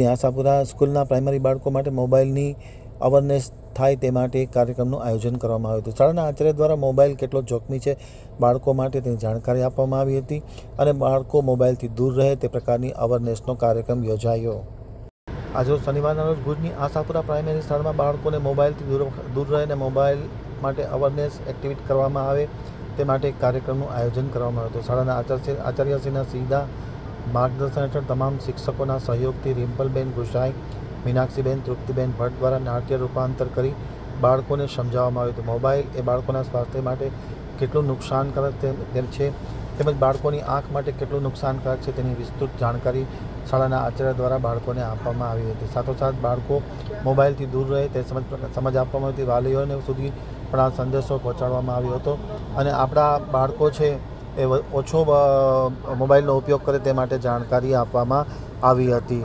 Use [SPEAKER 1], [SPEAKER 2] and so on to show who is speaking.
[SPEAKER 1] ભુજની આશાપુરા સ્કૂલના પ્રાઇમરી બાળકો માટે મોબાઈલની અવેરનેસ થાય તે માટે એક કાર્યક્રમનું આયોજન કરવામાં આવ્યું હતું. શાળાના આચાર્ય દ્વારા મોબાઈલ કેટલો જોખમી છે બાળકો માટે તેની જાણકારી આપવામાં આવી હતી અને બાળકો મોબાઈલથી દૂર રહે તે પ્રકારની અવેરનેસનો કાર્યક્રમ યોજાયો. આજે શનિવારના રોજ ભુજની આશાપુરા પ્રાઇમરી શાળામાં બાળકોને મોબાઈલથી દૂર દૂર રહે અને મોબાઈલ માટે અવેરનેસ એક્ટિવિટ કરવામાં આવે તે માટે એક કાર્યક્રમનું આયોજન કરવામાં આવ્યું હતું. શાળાના આચાર્ય, આચાર્યશ્રીના સીધા માર્ગદર્શન હેઠળ તમામ શિક્ષકોના સહયોગથી રિમ્પલબેન ગુસાઈ, મીનાક્ષીબેન, તૃપ્તિબેન ભટ્ટ દ્વારા નાટ્ય રૂપાંતર કરી બાળકોને સમજાવવામાં આવ્યું હતું. મોબાઈલ એ બાળકોના સ્વાસ્થ્ય માટે કેટલું નુકસાનકારક છે, તેમજ બાળકોની આંખ માટે કેટલું નુકસાનકારક છે તેની વિસ્તૃત જાણકારી શાળાના આચાર્ય દ્વારા બાળકોને આપવામાં આવી હતી. સાથોસાથ બાળકો મોબાઈલથી દૂર રહે તે સમજ સમજ આપવામાં આવી હતી. વાલીઓને સુધી પણ આ સંદેશો પહોંચાડવામાં આવ્યો હતો. અને આપણા બાળકો છે એ ઓછો મોબાઈલનો ઉપયોગ કરે તે માટે જાણકારી આપવામાં આવી હતી.